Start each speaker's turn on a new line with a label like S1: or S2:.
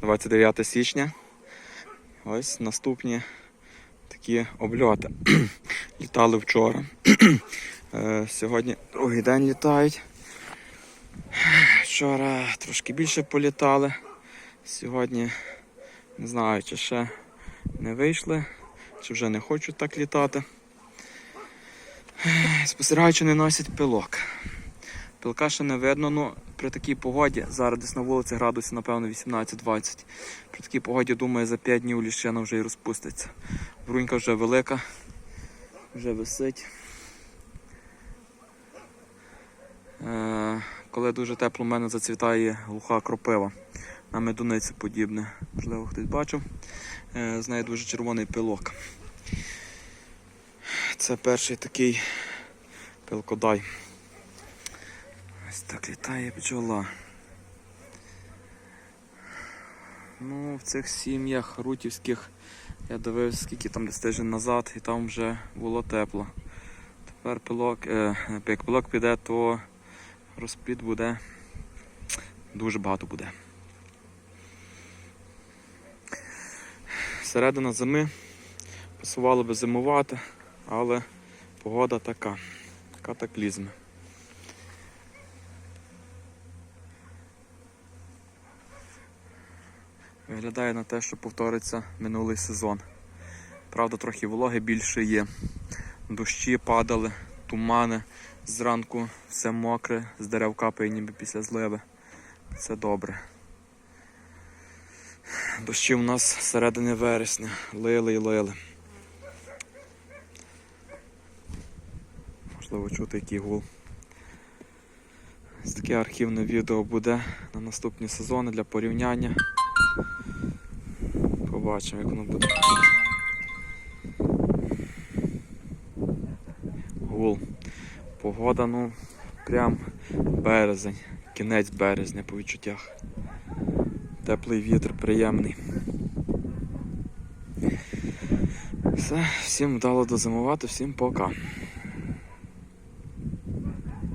S1: 29 січня. Ось наступні такі обльоти. Літали вчора. Е, Сьогодні другий день літають. Вчора трошки більше політали. Сьогодні не знаю, чи ще не вийшли, чи вже не хочуть так літати. Спостерігаючи, не носять пилок. Пилка ще не видно, ну при такій погоді, зараз десь на вулиці градусів, напевно, 18-20. При такій погоді, думаю, за 5 днів ліщина вже і розпуститься. Брунька вже велика, вже висить. Е, коли дуже тепло, в мене зацвітає глуха кропива. На медуницю подібне. Можливо, хтось бачив. Е, з неї дуже червоний пилок. Це перший такий пилкодай. Ось так літає бджола. Ну, в цих сім'ях рутівських я дивився, скільки там десь тиждень назад, і там вже було тепло. Тепер пилок, е, як пилок піде, то розплід буде дуже багато буде. Середина зими пасувало би зимувати, але погода така. Катаклізм. Виглядає на те, що повториться минулий сезон. Правда, трохи вологи більше є. Дощі падали, тумани. Зранку все мокре, з дерев капає ніби після зливи. Це добре. Дощі у нас середини вересня. Лили і лили. Можливо, чути який гул. Ось таке архівне відео буде на наступні сезони для порівняння. Побачимо, як воно буде. Гул. Погода, ну, прям березень, кінець березня по відчуттях. Теплий вітер приємний. Все, всім вдало дозимувати, всім пока.